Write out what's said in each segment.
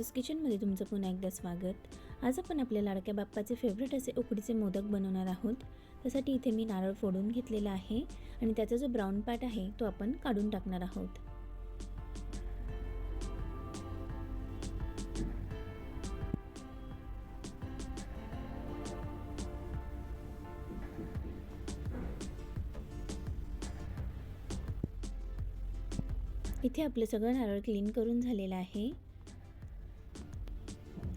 ऋतुस किचनमध्ये तुमचं पुन्हा एकदा स्वागत. आज आपण आपल्या लाडक्या बाप्पाचे फेवरेट असे उकडीचे मोदक बनवणार आहोत. त्यासाठी इथे मी नारळ फोडून घेतलेला आहे आणि त्याचा जो ब्राऊन पार्ट आहे तो आपण काढून टाकणार आहोत. इथे आपलं सगळं नारळ क्लीन करून झालेलं आहे.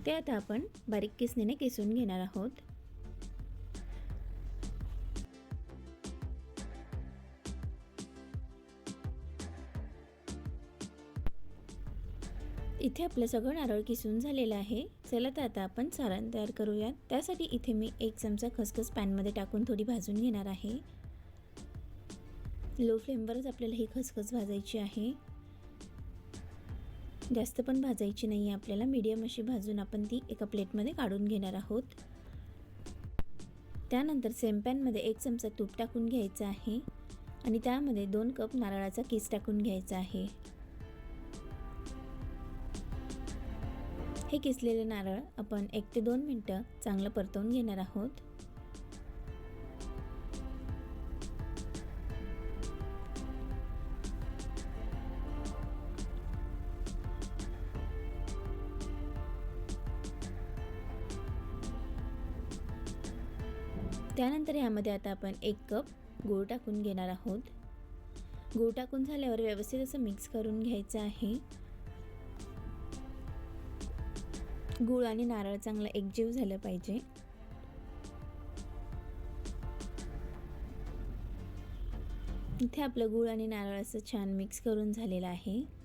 ते आता आपण बारीक किसणीने किसून घेणार आहोत. इथे आपलं सगळं नारळ किसून झालेलं आहे. चला तर आता आपण सारण तयार करूयात. त्यासाठी इथे मी एक चमचा खसखस पॅनमध्ये टाकून थोडी भाजून घेणार आहे. लो फ्लेमवरच आपल्याला ही खसखस भाजायची आहे. जास्त पण भाजायची नाही आहे आपल्याला. मीडियम अशी भाजून आपण ती एका प्लेटमध्ये काढून घेणार आहोत. त्यानंतर सेम पॅनमध्ये एक चमचा तूप टाकून घ्यायचं आहे. आणि त्यामध्ये दोन कप नारळाचा किस टाकून घ्यायचा आहे. हे किसलेले नारळ आपण एक ते दोन मिनटं चांगलं परतवून घेणार आहोत. त्यानंतर यामध्ये आता आपण एक कप गूळ टाकून घेणार आहोत. गूळ टाकून झाल्यावर व्यवस्थित असं मिक्स करून घ्यायचं आहे. गूळ आणि नारळ चांगलं एकजीव झालं पाहिजे. इथे आपलं गूळ आणि नारळ असं छान मिक्स करून झालेलं आहे.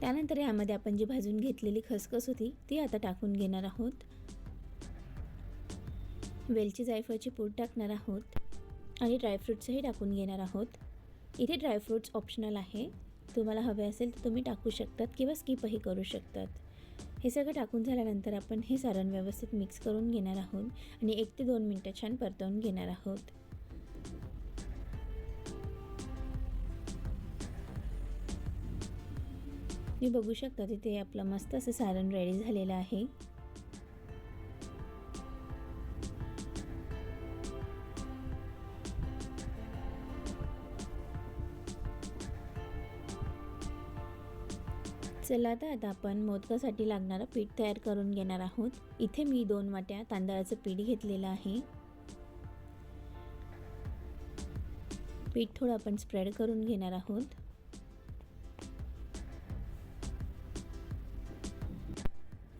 त्यानंतर यामध्ये आपण जी भाजून घेतलेली खसखस होती ती आता टाकून घेणार आहोत. वेलची जायफळची पूड टाकणार आहोत आणि ड्रायफ्रूट्सही टाकून घेणार आहोत. इथे ड्रायफ्रूट्स ऑप्शनल आहे. तुम्हाला हवे असेल तर तुम्ही टाकू शकतात किंवा स्किपही करू शकतात. हे सगळं टाकून झाल्यानंतर आपण हे सारण व्यवस्थित मिक्स करून घेणार आहोत आणि एक ते दोन मिनटं छान परतवून घेणार आहोत. मी बघू शकता तिथे आपलं मस्त असं सारण रेडी झालेलं आहे. चला तर आता आपण मोदकासाठी लागणारं पीठ तयार करून घेणार आहोत. इथे मी दोन वाट्या तांदळाचं पीठ घेतलेलं आहे. पीठ थोडं आपण स्प्रेड करून घेणार आहोत.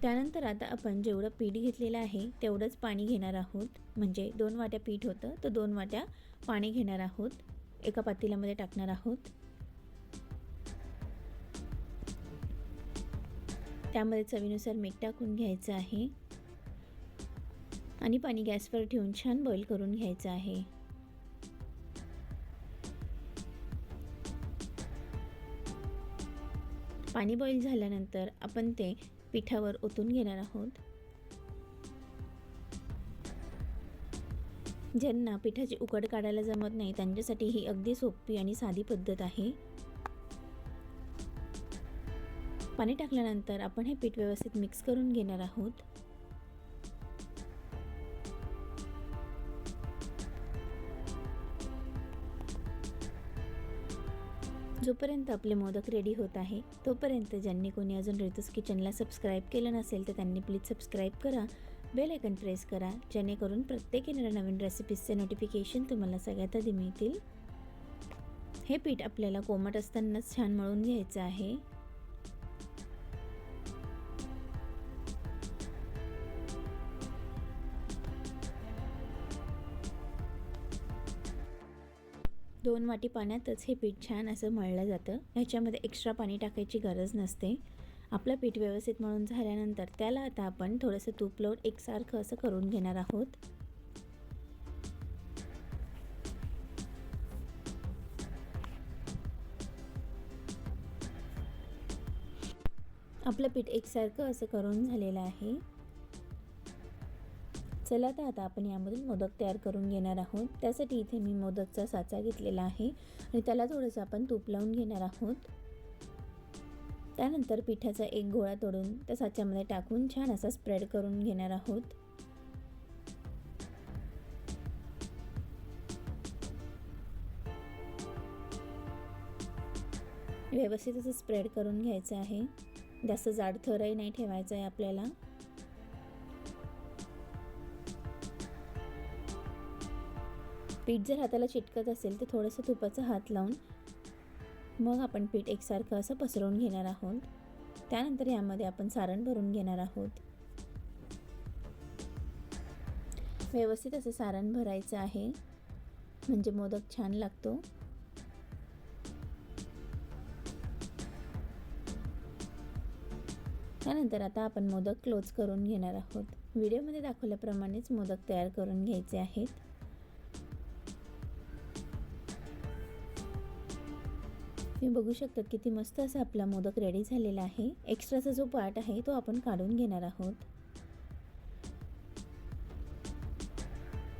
त्यानंतर आता आपण जेवढं पीठ घेतलेलं आहे तेवढंच पाणी घेणार आहोत. म्हणजे दोन वाट्या पीठ होतं तर दोन वाट्या पाणी घेणार आहोत. एका पातेल्यामध्ये टाकणार आहोत. त्यामध्ये चवीनुसार मीठ टाकून घ्यायचं आहे. आणि पाणी गॅसवर ठेवून छान बॉईल करून घ्यायचं आहे. पाणी बॉईल झाल्यानंतर आपण ते पिठावर ओतून घेणार आहोत. ज्यांना पिठाची उकड काढायला जमत नाही त्यांच्यासाठी ही अगदी सोपी आणि साधी पद्धत आहे. पाणी टाकल्यानंतर आपण हे पीठ व्यवस्थित मिक्स करून घेणार आहोत. जोपर्यंत आपले मोदक रेडी होत आहे तोपर्यंत ज्यांनी कोणी अजून ऋतुस किचनला सबस्क्राईब केलं नसेल तर त्यांनी प्लीज सबस्क्राईब करा. बेल आयकन प्रेस करा जेणेकरून प्रत्येक येणाऱ्या नवीन रेसिपीजचे नोटिफिकेशन तुम्हाला सगळ्यात आधी मिळतील. हे पीठ आपल्याला कोमट असतानाच छान मळून घ्यायचं आहे. दोन वाटी पाण्यातच हे पीठ छान असं मळलं जातं. ह्याच्यामध्ये एक्स्ट्रा पाणी टाकायची गरज नसते. आपलं पीठ व्यवस्थित मळून झाल्यानंतर त्याला आता आपण थोडंसं तूप लावून एकसारखं असं करून घेणार आहोत. आपलं पीठ एकसारखं असं करून झालेलं आहे. चला तर आता आपण यामधून मोदक तयार करून घेणार आहोत. त्यासाठी इथे मी मोदकचा साचा घेतलेला आहे आणि त्याला थोडंसं आपण तूप लावून घेणार आहोत. त्यानंतर पिठाचा एक गोळा तोडून त्या साच्यामध्ये टाकून छान असा स्प्रेड करून घेणार आहोत. व्यवस्थित असं स्प्रेड करून घ्यायचं आहे. जास्त जाड थरही नाही ठेवायचं आहे आपल्याला. पीठ जर हाताला चिटकत असेल तर थोडंसं तुपाचा हात लावून मग आपण पीठ एकसारखं असं पसरवून घेणार आहोत. त्यानंतर यामध्ये आपण सारण भरून घेणार आहोत. व्यवस्थित असं सारण भरायचं आहे. म्हणजे मोदक छान लागतो. त्यानंतर आता आपण मोदक क्लोज करून घेणार आहोत. व्हिडिओमध्ये दाखवल्याप्रमाणेच मोदक तयार करून घ्यायचे आहेत. तुम्ही बघू शकतात किती मस्त असा आपला मोदक रेडी झालेला आहे. एक्स्ट्राचा जो पार्ट आहे तो आपण काढून घेणार आहोत.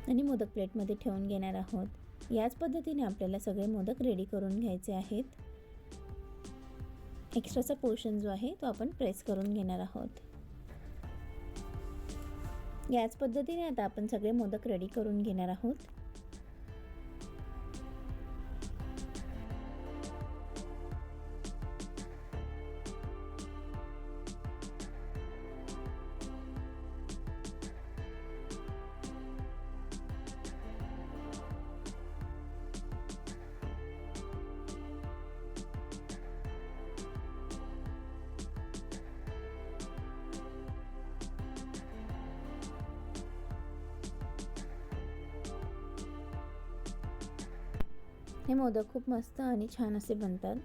आणि मोदक प्लेटमध्ये ठेवून घेणार आहोत. याच पद्धतीने आपल्याला सगळे मोदक रेडी करून घ्यायचे आहेत. एक्स्ट्राचा पोर्शन जो आहे तो आपण प्रेस करून घेणार आहोत. याच पद्धतीने आता आपण सगळे मोदक रेडी करून घेणार आहोत. हे मोदक खूप मस्त आणि छान असे बनतात.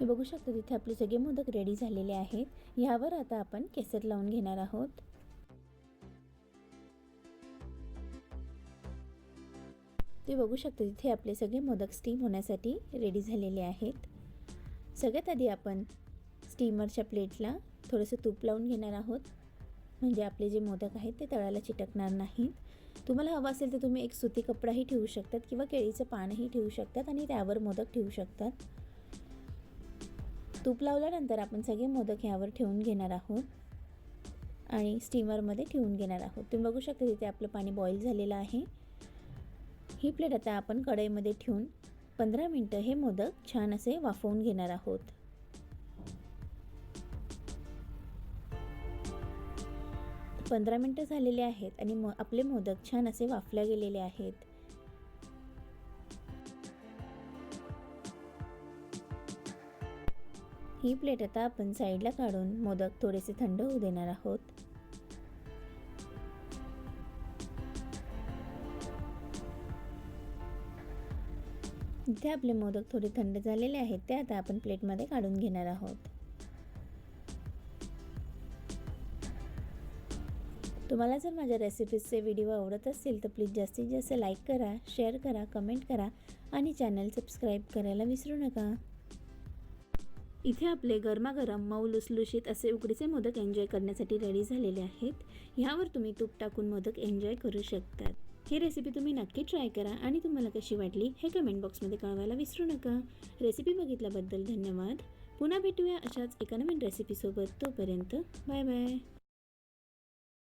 हे बघू शकता तिथे आपले सगळे मोदक रेडी झालेले आहेत. यावर आता आपण केसर लावून घेणार आहोत. ते बघू शकता तिथे आपले सगळे मोदक स्टीम होण्यासाठी रेडी झालेले आहेत. सगळ्यात आधी आपण स्टीमरच्या प्लेटला थोडंसं तूप लावून घेणार आहोत. म्हणजे आपले जे मोदक आहेत ते तळाला चिटकणार नाहीत. तुम्हाला हवं असेल तर तुम्ही एक सुती कपडाही ठेवू शकतात किंवा केळीचं पानही ठेवू शकतात आणि त्यावर मोदक ठेवू शकतात. तूप लावल्यानंतर आपण सगळे मोदक ह्यावर ठेवून घेणार आहोत आणि स्टीमरमध्ये ठेवून घेणार आहोत. तुम्ही बघू शकता तिथे आपलं पाणी बॉईल झालेलं आहे. ही प्लेट आता आपण कढईमध्ये ठेवून पंधरा मिनटं हे मोदक छान असे वाफवून घेणार आहोत. पंधरा मिनटं झालेले आहेत आणि मो आपले मोदक छान असे वाफल्या गेलेले आहेत. ही प्लेट आता आपण साईडला काढून मोदक थोडेसे थंड होऊ देणार आहोत. इथे आपले मोदक थोडे थंड झालेले आहेत ते आता आपण प्लेटमध्ये काढून घेणार आहोत. तुम्हाला जर माझ्या रेसिपीजचे व्हिडिओ आवडत असतील तर प्लीज जास्तीत जास्त लाईक करा शेअर करा कमेंट करा आणि चॅनल सबस्क्राईब करायला विसरू नका. इथे आपले गरमागरम मऊ लुसलुशीत असे उकडीचे मोदक एन्जॉय करण्यासाठी रेडी झालेले आहेत. ह्यावर तुम्ही तूप टाकून मोदक एन्जॉय करू शकतात. ही रेसिपी तुम्ही नक्की ट्राय करा आणि तुम्हाला कशी वाटली हे कमेंट बॉक्समध्ये कळवायला विसरू नका. रेसिपी बघितल्याबद्दल धन्यवाद. पुन्हा भेटूया अशाच एका नवीन रेसिपीसोबत तोपर्यंत बाय बाय